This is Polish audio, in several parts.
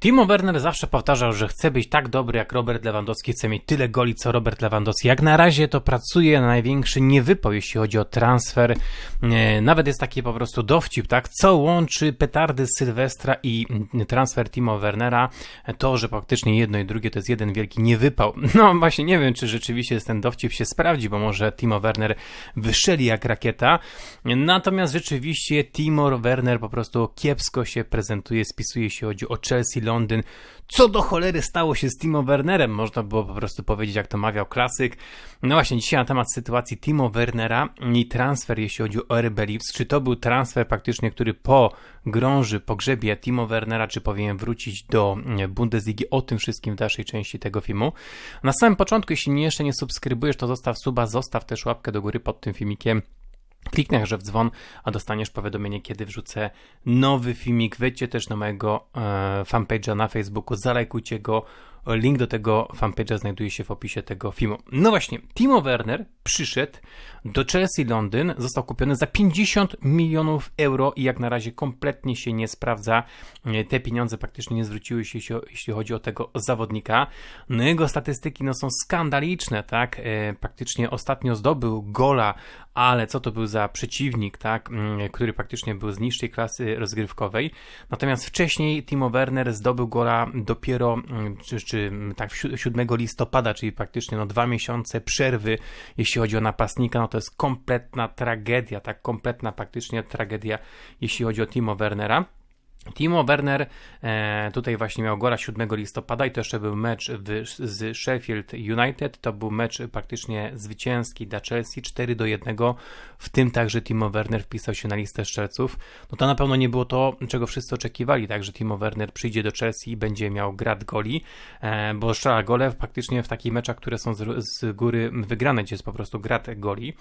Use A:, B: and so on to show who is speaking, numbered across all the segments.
A: Timo Werner zawsze powtarzał, że chce być tak dobry jak Robert Lewandowski, chce mieć tyle goli co Robert Lewandowski. Jak na razie to pracuje na największy niewypał, jeśli chodzi o transfer. E, nawet jest taki po prostu dowcip, tak? Co łączy petardy Sylwestra i transfer Timo Wernera? To, że faktycznie jedno i drugie to jest jeden wielki niewypał. No właśnie nie wiem, czy rzeczywiście ten dowcip się sprawdzi, bo może Timo Werner wyszeli jak rakieta. Natomiast rzeczywiście Timo Werner po prostu kiepsko się prezentuje, spisuje się chodzi o Chelsea Londyn. Co do cholery stało się z Timo Wernerem? Można było po prostu powiedzieć, jak to mawiał klasyk. No właśnie, dzisiaj na temat sytuacji Timo Wernera i transfer, jeśli chodzi o RB Leeds. Czy to był transfer praktycznie, który po grąży, pogrzebie Timo Wernera, czy powinien wrócić do Bundesligi? O tym wszystkim w dalszej części tego filmu. Na samym początku, jeśli jeszcze nie subskrybujesz, to zostaw suba, zostaw też łapkę do góry pod tym filmikiem. Kliknij także w dzwon, a dostaniesz powiadomienie, kiedy wrzucę nowy filmik. Wejdźcie też na mojego e, fanpage'a na Facebooku, zalajkujcie go. Link do tego fanpage'a znajduje się w opisie tego filmu. No właśnie, Timo Werner przyszedł do Chelsea Londyn, został kupiony za 50 milionów euro i jak na razie kompletnie się nie sprawdza. Te pieniądze praktycznie nie zwróciły się, jeśli chodzi o tego zawodnika. No jego statystyki no, są skandaliczne, tak? E, praktycznie ostatnio zdobył gola, ale co to był za przeciwnik, tak? Mm, który praktycznie był z niższej klasy rozgrywkowej. Natomiast wcześniej Timo Werner zdobył gola dopiero, mm, czy, czy tak 7 listopada, czyli praktycznie no, dwa miesiące przerwy, jeśli chodzi o napastnika. No to jest kompletna tragedia, tak kompletna praktycznie tragedia, jeśli chodzi o Timo Wernera. Timo Werner e, tutaj właśnie miał gola 7 listopada i to jeszcze był mecz w, z Sheffield United. To był mecz praktycznie zwycięski dla Chelsea 4 do 1. W tym także Timo Werner wpisał się na listę strzelców. No to na pewno nie było to, czego wszyscy oczekiwali, tak, że Timo Werner przyjdzie do Chelsea i będzie miał grad goli, e, bo strzela gole praktycznie w takich meczach, które są z, z góry wygrane, gdzie jest po prostu grad goli.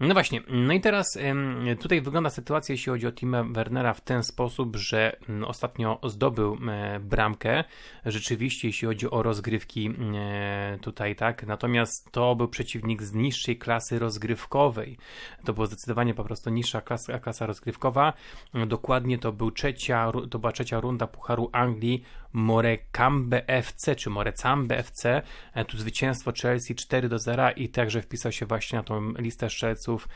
A: No właśnie, no i teraz tutaj wygląda sytuacja, jeśli chodzi o Tima Wernera w ten sposób, że ostatnio zdobył bramkę, rzeczywiście jeśli chodzi o rozgrywki tutaj, tak, natomiast to był przeciwnik z niższej klasy rozgrywkowej, to była zdecydowanie po prostu niższa klasa, klasa rozgrywkowa, dokładnie to, był trzecia, to była trzecia runda Pucharu Anglii, Morecambe FC, czy Morecambe FC, e, tu zwycięstwo Chelsea 4 do 0 i także wpisał się właśnie na tą listę strzelców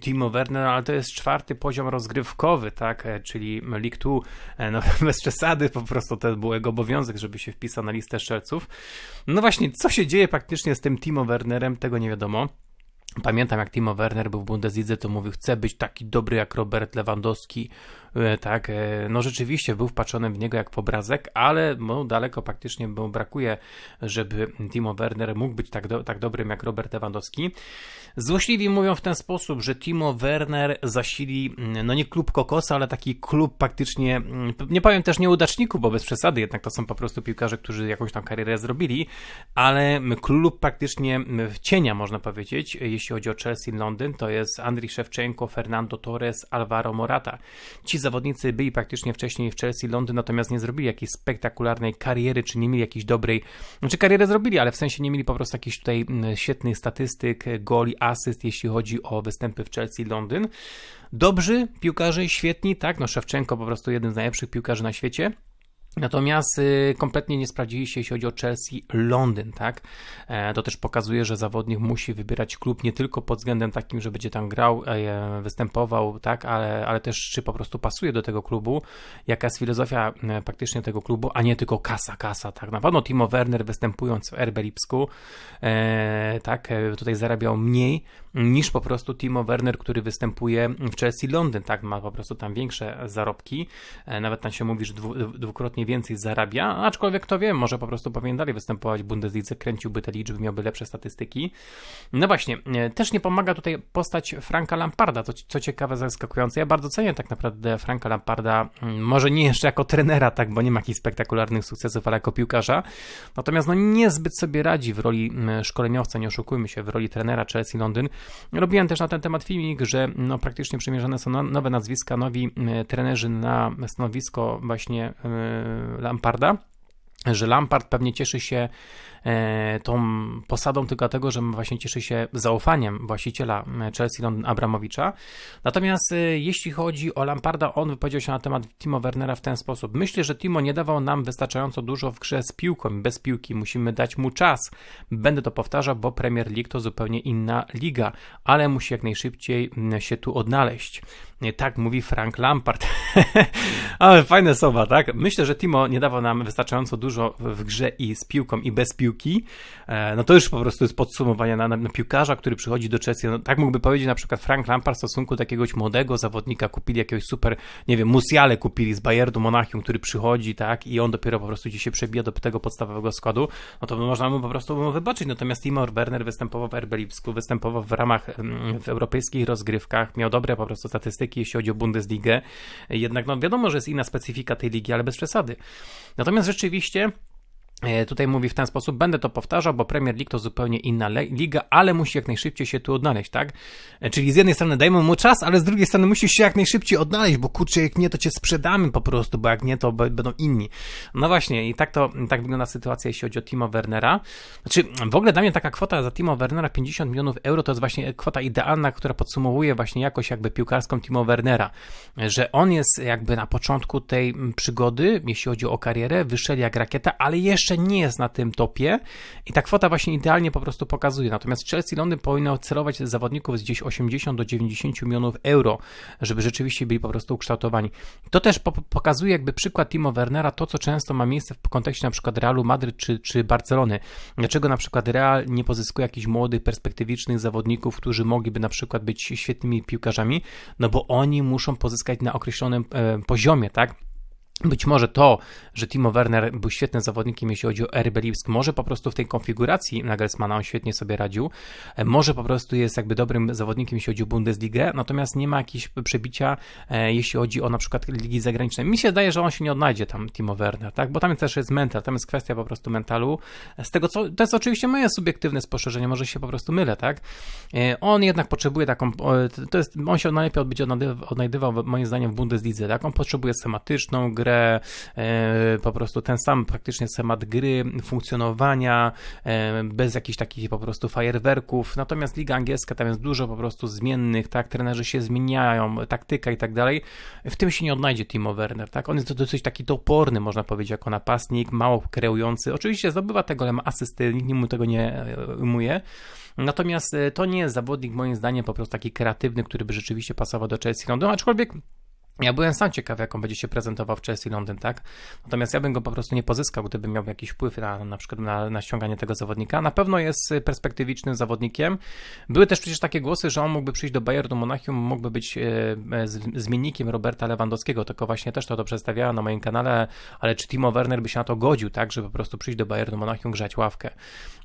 A: Timo Werner, ale to jest czwarty poziom rozgrywkowy, tak, e, czyli League 2, e, no bez przesady po prostu to był jego obowiązek, żeby się wpisał na listę strzelców. No właśnie, co się dzieje praktycznie z tym Timo Wernerem, tego nie wiadomo. Pamiętam, jak Timo Werner był w Bundeslidze, to mówił, chcę być taki dobry jak Robert Lewandowski, tak, e, no rzeczywiście był wpatrzony w niego jak w obrazek, ale no, daleko praktycznie mu brakuje, żeby Timo Werner mógł być tak, do, tak dobrym jak Robert Lewandowski. Złośliwi mówią w ten sposób, że Timo Werner zasili, no nie klub kokosa, ale taki klub praktycznie, nie powiem też nieudaczników, bo bez przesady, jednak to są po prostu piłkarze, którzy jakąś tam karierę zrobili, ale klub praktycznie w cienia, można powiedzieć, jeśli chodzi o Chelsea Londyn, to jest Andriy Szewczenko, Fernando Torres, Alvaro Morata. Ci zawodnicy byli praktycznie wcześniej w Chelsea Londyn, natomiast nie zrobili jakiejś spektakularnej kariery, czy nie mieli jakiejś dobrej, znaczy karierę zrobili, ale w sensie nie mieli po prostu jakichś tutaj mm, świetnych statystyk, goli, asyst, jeśli chodzi o występy w Chelsea Londyn. Dobrzy piłkarze, świetni, tak, no Szewczenko po prostu jeden z najlepszych piłkarzy na świecie, Natomiast y, kompletnie nie sprawdzili się, jeśli chodzi o Chelsea Londyn, tak? E, to też pokazuje, że zawodnik musi wybierać klub nie tylko pod względem takim, że będzie tam grał, e, występował, tak? Ale, ale też czy po prostu pasuje do tego klubu, jaka jest filozofia e, praktycznie tego klubu, a nie tylko kasa, kasa, tak? Na pewno Timo Werner występując w RB Lipsku, tak? Tutaj zarabiał mniej niż po prostu Timo Werner, który występuje w Chelsea Londyn, tak? Ma po prostu tam większe zarobki. Nawet tam się mówi, że dwu, dwukrotnie więcej zarabia, aczkolwiek kto wie, może po prostu powinien dalej występować w Bundeslidze, kręciłby te liczby, miałby lepsze statystyki. No właśnie, e, też nie pomaga tutaj postać Franka Lamparda, co, co ciekawe, zaskakujące. Ja bardzo cenię tak naprawdę Franka Lamparda, może nie jeszcze jako trenera, tak, bo nie ma jakichś spektakularnych sukcesów, ale jako piłkarza. Natomiast no niezbyt sobie radzi w roli szkoleniowca, nie oszukujmy się, w roli trenera Chelsea Londyn. Robiłem też na ten temat filmik, że no, praktycznie przymierzone są no, nowe nazwiska, nowi trenerzy na stanowisko właśnie e, Lamparda. że Lampard pewnie cieszy się e, tą posadą tylko dlatego, że właśnie cieszy się zaufaniem właściciela Chelsea London Abramowicza. Natomiast e, jeśli chodzi o Lamparda, on wypowiedział się na temat Timo Wernera w ten sposób. Myślę, że Timo nie dawał nam wystarczająco dużo w grze z piłką, bez piłki. Musimy dać mu czas. Będę to powtarzał, bo Premier League to zupełnie inna liga, ale musi jak najszybciej się tu odnaleźć. Tak mówi Frank Lampard. Ale fajne słowa, tak? Myślę, że Timo nie dawał nam wystarczająco dużo w grze i z piłką, i bez piłki. E, no to już po prostu jest podsumowanie na, na, piłkarza, który przychodzi do Chelsea. No, tak mógłby powiedzieć na przykład Frank Lampard w stosunku do jakiegoś młodego zawodnika. Kupili jakiegoś super, nie wiem, Musiale kupili z Bayernu Monachium, który przychodzi, tak? I on dopiero po prostu gdzieś się przebija do tego podstawowego składu. No to można mu po prostu wybaczyć. Natomiast Timo Werner występował w RB występował w ramach w europejskich rozgrywkach, miał dobre po prostu statystyki jeśli chodzi o Bundesligę. Jednak no wiadomo, że jest inna specyfika tej ligi, ale bez przesady. Natomiast rzeczywiście tutaj mówi w ten sposób, będę to powtarzał, bo Premier League to zupełnie inna liga, ale musi jak najszybciej się tu odnaleźć, tak? E, czyli z jednej strony dajmy mu czas, ale z drugiej strony musisz się jak najszybciej odnaleźć, bo kurczę, jak nie, to cię sprzedamy po prostu, bo jak nie, to będą inni. No właśnie, i tak to, tak wygląda sytuacja, jeśli chodzi o Timo Wernera. Znaczy, w ogóle dla mnie taka kwota za Timo Wernera 50 milionów euro to jest właśnie kwota idealna, która podsumowuje właśnie jakoś jakby piłkarską Timo Wernera, że on jest jakby na początku tej przygody, jeśli chodzi o karierę, wyszedł jak rakieta, ale jeszcze jeszcze nie jest na tym topie i ta kwota właśnie idealnie po prostu pokazuje. Natomiast Chelsea Londyn powinno celować zawodników z gdzieś 80 do 90 milionów euro, żeby rzeczywiście byli po prostu ukształtowani. To też po pokazuje jakby przykład Timo Wernera, to co często ma miejsce w kontekście na przykład Realu Madryt czy, czy Barcelony. Dlaczego na przykład Real nie pozyskuje jakichś młodych, perspektywicznych zawodników, którzy mogliby na przykład być świetnymi piłkarzami? No bo oni muszą pozyskać na określonym e, poziomie, tak? Być może to, że Timo Werner był świetnym zawodnikiem, jeśli chodzi o RB Lipsk, może po prostu w tej konfiguracji Nagelsmana on świetnie sobie radził, e, może po prostu jest jakby dobrym zawodnikiem, jeśli chodzi o Bundesligę, natomiast nie ma jakiegoś przebicia, e, jeśli chodzi o na przykład ligi zagraniczne. Mi się zdaje, że on się nie odnajdzie tam, Timo Werner, tak, bo tam też jest mental, tam jest kwestia po prostu mentalu. Z tego co, to jest oczywiście moje subiektywne spostrzeżenie, może się po prostu mylę, tak. E, on jednak potrzebuje taką, to jest, on się najlepiej odbyć odnajdywał moim zdaniem w Bundeslidze, tak, on potrzebuje schematyczną grę, grę, e, po prostu ten sam praktycznie schemat gry, funkcjonowania, e, bez jakichś takich po prostu fajerwerków. Natomiast Liga Angielska tam jest dużo po prostu zmiennych, tak, trenerzy się zmieniają, taktyka i tak dalej. W tym się nie odnajdzie Timo Werner, tak? On jest dosyć taki toporny, można powiedzieć, jako napastnik, mało kreujący. Oczywiście zdobywa tego, ale ma asysty, nikt mu tego nie e, ujmuje. Natomiast to nie jest zawodnik, moim zdaniem, po prostu taki kreatywny, który by rzeczywiście pasował do Chelsea London, aczkolwiek ja byłem sam ciekaw, jak on będzie się prezentował w Chelsea Londyn, tak? Natomiast ja bym go po prostu nie pozyskał, gdybym miał jakiś wpływ na, na przykład na, na ściąganie tego zawodnika. Na pewno jest perspektywicznym zawodnikiem. Były też przecież takie głosy, że on mógłby przyjść do Bayernu Monachium, mógłby być e, e zmiennikiem Roberta Lewandowskiego, tylko właśnie też to, to przedstawiałem na moim kanale, ale czy Timo Werner by się na to godził, tak? Żeby po prostu przyjść do Bayernu Monachium, grzać ławkę.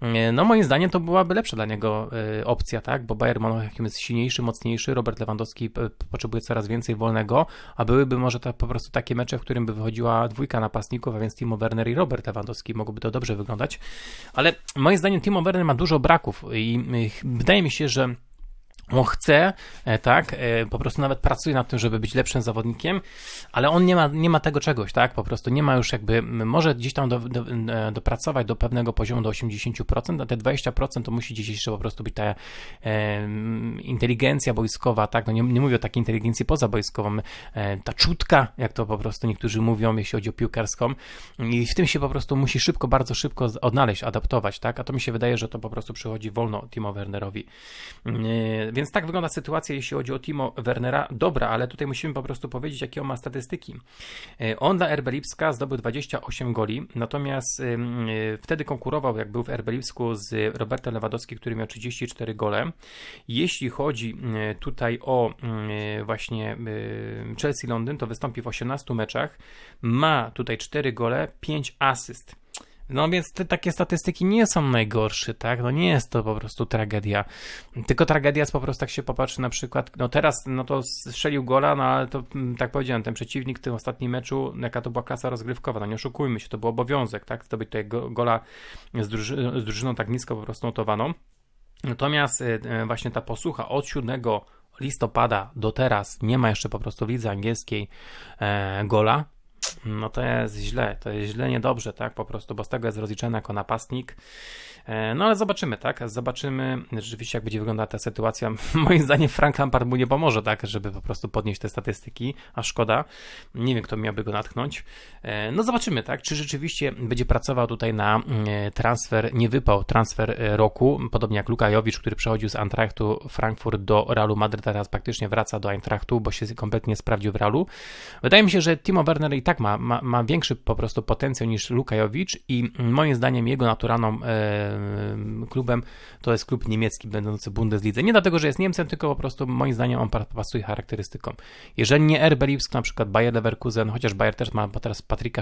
A: E, no moim zdaniem to byłaby lepsza dla niego opcja, tak? Bo Bayern Monachium jest silniejszy, mocniejszy, Robert Lewandowski potrzebuje coraz więcej wolnego, a byłyby może to po prostu takie mecze, w którym by wychodziła dwójka napastników, a więc Timo Werner i Robert Lewandowski, mogłoby to dobrze wyglądać. Ale moim zdaniem Timo Werner ma dużo braków i wydaje mi się, że on chce, e, tak, e, po prostu nawet pracuje nad tym, żeby być lepszym zawodnikiem, ale on nie ma, nie ma tego czegoś, tak, po prostu nie ma już jakby, może gdzieś tam do, do, e, dopracować do pewnego poziomu, do 80%, a te 20% to musi gdzieś jeszcze po prostu być ta e, inteligencja boiskowa, tak, no nie, nie mówię o takiej inteligencji pozabojskową, e, ta czutka, jak to po prostu niektórzy mówią, jeśli chodzi o piłkarską. I w tym się po prostu musi szybko, bardzo szybko odnaleźć, adaptować, tak, a to mi się wydaje, że to po prostu przychodzi wolno Timo Wernerowi, e, więc tak wygląda sytuacja, jeśli chodzi o Timo Wernera. Dobra, ale tutaj musimy po prostu powiedzieć, jakie on ma statystyki. E, on dla RB Lipska zdobył 28 goli, natomiast e, wtedy konkurował, jak był w RB Lipsku z Robertem Lewandowskim, który miał 34 gole. Jeśli chodzi e, tutaj o właśnie Chelsea Londyn, to wystąpi w 18 meczach. Ma tutaj 4 gole, 5 asyst. No więc te takie statystyki nie są najgorsze, tak? No nie jest to po prostu tragedia. Tylko tragedia jest po prostu, jak się popatrzy na przykład, no teraz, no to strzelił gola, no ale to, mm, tak powiedziałem, ten przeciwnik w tym ostatnim meczu, jaka to była klasa rozgrywkowa, no nie oszukujmy się, to był obowiązek, tak? Zdobyć tutaj gola z, druży z drużyną tak nisko po prostu notowaną. Natomiast y, y, właśnie ta posłucha od 7 listopada do teraz nie ma jeszcze po prostu w lidze angielskiej e, gola, No to jest źle, to jest źle, niedobrze, tak, po prostu, bo z tego jest rozliczany jako napastnik. E, No ale zobaczymy, tak, zobaczymy rzeczywiście, jak będzie wyglądała ta sytuacja. Moim zdaniem Frank Lampard mu nie pomoże, tak, żeby po prostu podnieść te statystyki, a szkoda. Nie wiem, kto miałby go natchnąć. E, No zobaczymy, tak, czy rzeczywiście będzie pracował tutaj na mm, transfer, nie wypał, transfer e, roku, podobnie jak Lukajowicz, który przechodził z Eintrachtu Frankfurt do Realu Madryt, teraz praktycznie wraca do Eintrachtu, bo się kompletnie sprawdził w Realu. Wydaje mi się, że Timo Werner i tak ma, ma, ma większy po prostu potencjał niż Lukajowicz i moim zdaniem jego naturalną e, klubem to jest klub niemiecki będący w Bundeslidze. Nie dlatego, że jest Niemcem, tylko po prostu moim zdaniem on pa- pasuje charakterystyką. Jeżeli nie RB Lipsk, na przykład Bayer Leverkusen, chociaż Bayer też ma teraz Patryka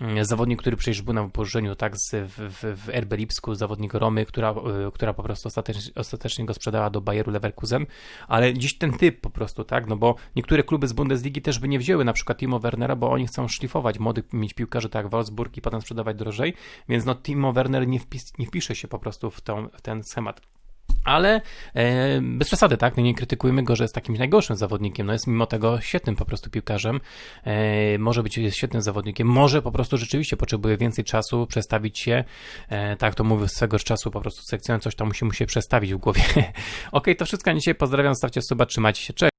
A: mm, zawodnik, który przecież był na wypożyczeniu tak z, w, w, RB Lipsku, zawodnik Romy, która, y, która po prostu ostatecznie, ostatecznie go sprzedała do Bayeru Leverkusen, ale dziś ten typ po prostu, tak, no bo niektóre kluby z Bundesligi też by nie wzięły na przykład Timo Wernera, bo oni chcą szlifować młodych, mieć piłkarzy tak jak Wolfsburg i potem sprzedawać drożej, więc no Timo Werner nie, wpis, nie wpisze się po prostu w, tą, w ten schemat. Ale e, bez przesady, tak? No nie krytykujmy go, że jest takim najgorszym zawodnikiem. No jest mimo tego świetnym po prostu piłkarzem. E, może być jest świetnym zawodnikiem. Może po prostu rzeczywiście potrzebuje więcej czasu, przestawić się. E, tak to mówił swego czasu, po prostu sekcjonując coś, to musi mu się przestawić w głowie. ok, to wszystko na dzisiaj. Pozdrawiam, stawcie suba, trzymajcie się. Cześć.